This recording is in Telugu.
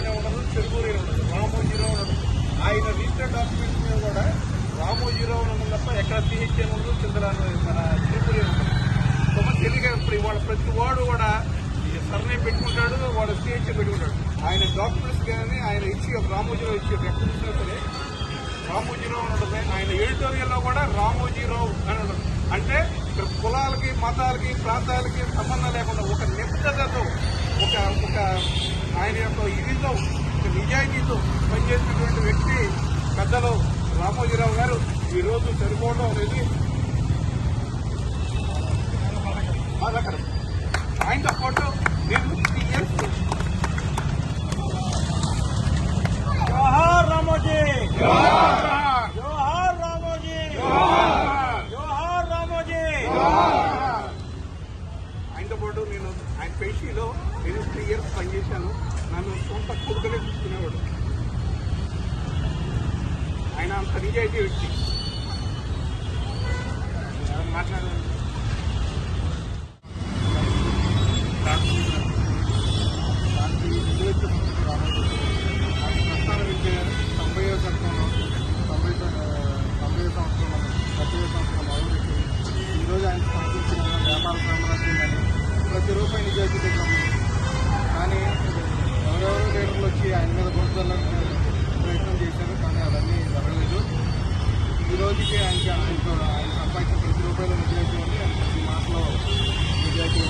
అనే ఉండదు చెరుకూరు ఉండదు రామోజీరావు ఉండదు. ఆయన రిజిస్టర్ డాక్యుమెంట్స్ మీద కూడా రామోజీరావు ఉండదు తప్ప ఎక్కడ సిహెచ్ ఉండదు చంద్రాను మన చెరుకూరు అని ఉండదు. సో మన తెలియక ఇప్పుడు ఇవాళ ప్రతి వాడు కూడా సర్నే పెట్టుకుంటాడు వాడు సిహెచ్ పెట్టుకుంటాడు. ఆయన డాక్యుమెంట్స్ కానీ ఆయన ఇచ్చి రామోజీరావు ఇచ్చి ఎక్కడ చూసినా సరే రామోజీరావు ఉండదు. ఆయన ఎడిటోరియల్లో కూడా రామోజీరావు అని ఉండదు. అంటే ఇక్కడ కులాలకి మతాలకి ప్రాంతాలకి సంబంధం లేకుండా ఒక నిబద్ధతతో ఒక ఒక ఆయన యొక్క ఇదితో నిజాయితీతో పనిచేసినటువంటి వ్యక్తి పెద్దలు రామోజీరావు గారు ఈ రోజు చనిపోవడం అనేది బాధాకరం. ఆయనతో పాటు నేను ఆయనతో పాటు నేను ఆయన పేషీలో నేను త్రీ ఇయర్స్ పనిచేశాను. నన్ను సొంత కొడుకునే చూసుకునేవాడు. ఆయన అంత నిజాయితీ వ్యక్తి. ప్రతి రూపాయి కానీ ఎవరెవరు లీడర్లు వచ్చి ఆయన మీద గొంతులకు ప్రయత్నం చేశారు కానీ అవన్నీ జరగలేదు. ఈ రోజుకి ఆయనకి ఆయనతో ఆయన సంపాదించిన ప్రతి రూపాయలు నిజాయితీ ఉంది. ఆయన ప్రతి మాటలో నిజాయితీ